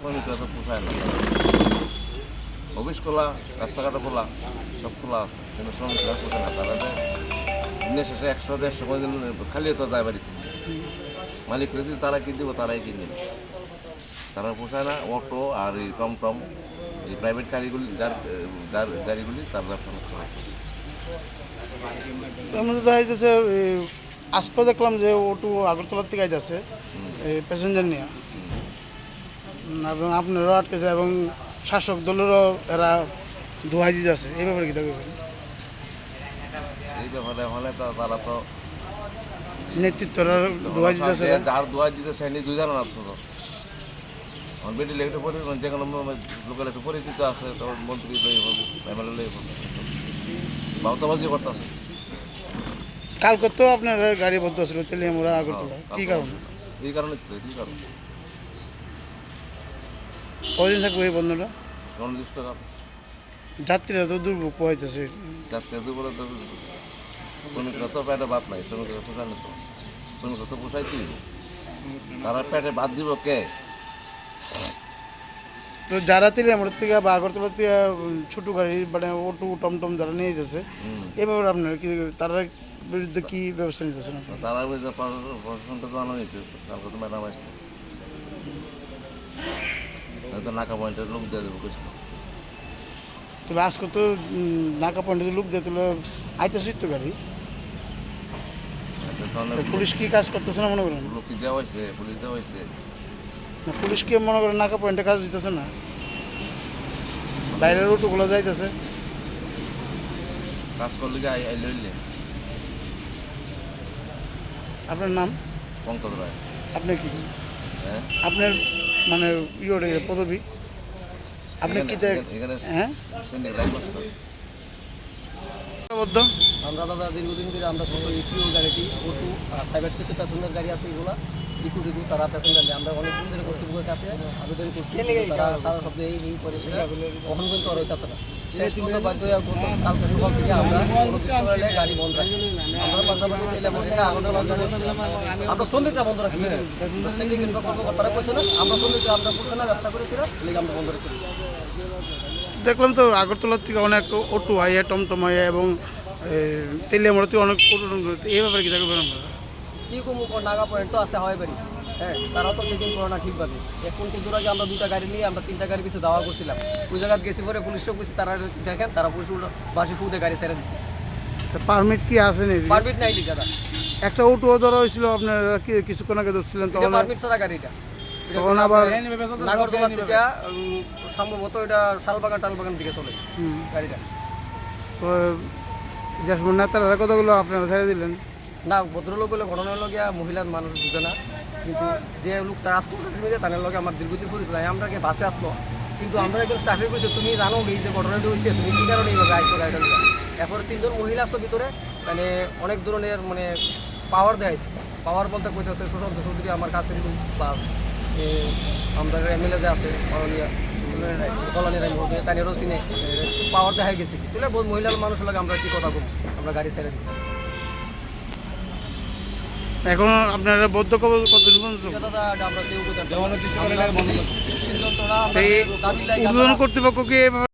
শ্রমিকরা তো পোষায় না। অফিস খোলা রাস্তাঘাট খোলা সব খোলা আছে। কিন্তু শ্রমিকরা পোষায় না। তারা দিনের শেষে একশো দেড়শো দিন খালি তো যায় বাড়িতে। মালিক যদি তারা কি দিব তারাই কিনে নেবে। তারা পোষায় না অটো আর এই টমটম এই প্রাইভেট গাড়িগুলি যার যার গাড়িগুলি তার ব্যবসা নষ্ট মধ্যে দেখা যাচ্ছে আজকেও দেখলাম যে ওটু আগরতলার থেকে যাচ্ছে প্যাসেঞ্জার নিয়ে। এবং আপনারাও আটকেছে এবং শাসক দলেরও এরা দোহাই দিতে আছে এই ব্যাপারে কি থাকবে এই ব্যাপারে হলে তো তারা তো নেতৃত্বরা দোহাই দিতে আছে যার দোয়া দিতে চাইনি দুই জানা আছে তো আমার বেটি লেগে পরি যে কোনো লোকের একটু পরিচিত আছে তো মন্ত্রী লই হব এমএলএ লই হব বাউতাবাজি করতেছে। কালকে তো আপনার গাড়ি বদ্ধ ছিল আগরতলা। কী কারণে? এই কারণে এই কারণ। কদিন থাকবে এই বন্ধটা? অনির্দিষ্ট যাত্রীরা তো দুর্ভোগ পোহাইতেছে যাত্রী দুপুরে তো শ্রমিকরা তো পেটে ভাত নাই শ্রমিকরা পোষায় তো। শ্রমিকরা তো পোষাইতেই তারা পেটে ভাত দিব কে? তো যারা থেকে বা আগরতলার থেকে ছোটো গাড়ি মানে অটো টমটম যারা নিয়ে যেতেছে। এই ব্যাপারে আপনার কি তারা বিরুদ্ধে কি ব্যবস্থা নিতেছেন তারা প্রশাসনটা হয়েছে কালকে তো ম্যাডাম আসছে। হয়তো নাকা পয়েন্টের লোক দিয়ে দেবো কিছু তাহলে আজকে তো নাকা পয়েন্টে লোক দিয়ে তুলে আইতেছিস তো গাড়ি। পুলিশ কি কাজ করতেছে না মনে করেন? লোক কি দেওয়া হয়েছে? পুলিশ দেওয়া হয়েছে? না পুলিশ কি মনে করেন নাকা পয়েন্টে কাজ দিতেছে না? বাইরের অটোগুলো যাইতেছে। কাজ করলে কি আই আই লইলে আপনার নাম? পঙ্কজ রায়। আপনি কি? হ্যাঁ? আপনার মানে ইয়ে পদবি। আপনি কি হ্যাঁ? আমরা দাদা দীর্ঘদিন ধরে আমরা সবাই ইপিও গাড়িটি অটো আর প্রাইভেট কিছু প্যাসেঞ্জার গাড়ি আছে এগুলো। ইকু টিকু তারা প্যাসেঞ্জার আমরা অনেক দিন ধরে কর্তৃপক্ষের কাছে আবেদন করছি তারা সারা শব্দ এই এই করে কখন পর্যন্ত আর হইতেছে না। শেষ পর্যন্ত বাধ্য হয়ে কালকে সকাল থেকে আমরা কোনো গাড়ি বন্ধ রাখছি। আমরা পাশাপাশি গাড়ি আমরা শ্রমিকরা বন্ধ রাখছি। সিন্ডিকেট বা কর্মকর্তারা কইছে না। আমরা শ্রমিকরা আমরা করছে না ব্যবসা আমরা বন্ধ রেখেছি দেখলাম তো আগরতলার থেকে অনেক অটো আইয়া টমটম আইয়া এবং তেলিয়ামোড়া থেকে অনেক অটো এই ব্যাপারে কি থাকবে আপনারা? কি কমু কোন নাগা পয়েন্ট তো আছে হাওয়াই বাড়ি হ্যাঁ তারাও তো চেকিং করে না ঠিকভাবে এখন কিন্তু আগে আমরা দুটা গাড়ি নিয়ে আমরা তিনটা গাড়ি পিছিয়ে দাওয়া করছিলাম। ওই জায়গায় গেছি পরে পুলিশও গেছি তারা দেখেন তারা পুলিশ উল্টো বাসি ফুদে গাড়ি ছেড়ে দিছে। পারমিট কি আসেনি পারমিট নাই লিখা দা একটা অটো ধরা হয়েছিল আপনারা কি কিছুক্ষণ আগে ধরছিলেন তখন পারমিট ছাড়া গাড়ি এটা। তখন আবার নাগরদোলা থেকে সম্ভবত এটা শালবাগান টালবাগান দিকে চলে গাড়িটা। তো যে নেতারা কতগুলো আপনারা ছেড়ে দিলেন। না, ভদ্রলোক হলে ঘটনা হলো গিয়া মহিলার মানুষ বুঝে না কিন্তু যে লোক তার আসলো তাদের লগে আমার দীর্ঘদিন পরিছিল আমরা বাসে আসলো। কিন্তু আমরা একজন স্টাফে কইছে, তুমি জানো এই যে ঘটনাটা হয়েছে তুমি কি কারণে এইভাবে আইসো গাড়িটা এরপরে তিনজন মহিলা আসলো ভিতরে মানে অনেক ধরনের মানে পাওয়ার দেয় পাওয়ার বলতে কইতেছে সুশান্ত চৌধুরী আমার কাছে প্লাস আমাদের এমএলএ যে আছে কলোনির তানেরও চিনে পাওয়ার দেখা গেছে। তাহলে বহুত মহিলার মানুষ লাগে আমরা কি কথা বলব আমরা গাড়ি ছেড়ে দিচ্ছি এখন আপনারা বদ্ধ কবর কত উদ্বোধন কর্তৃপক্ষ কি এভাবে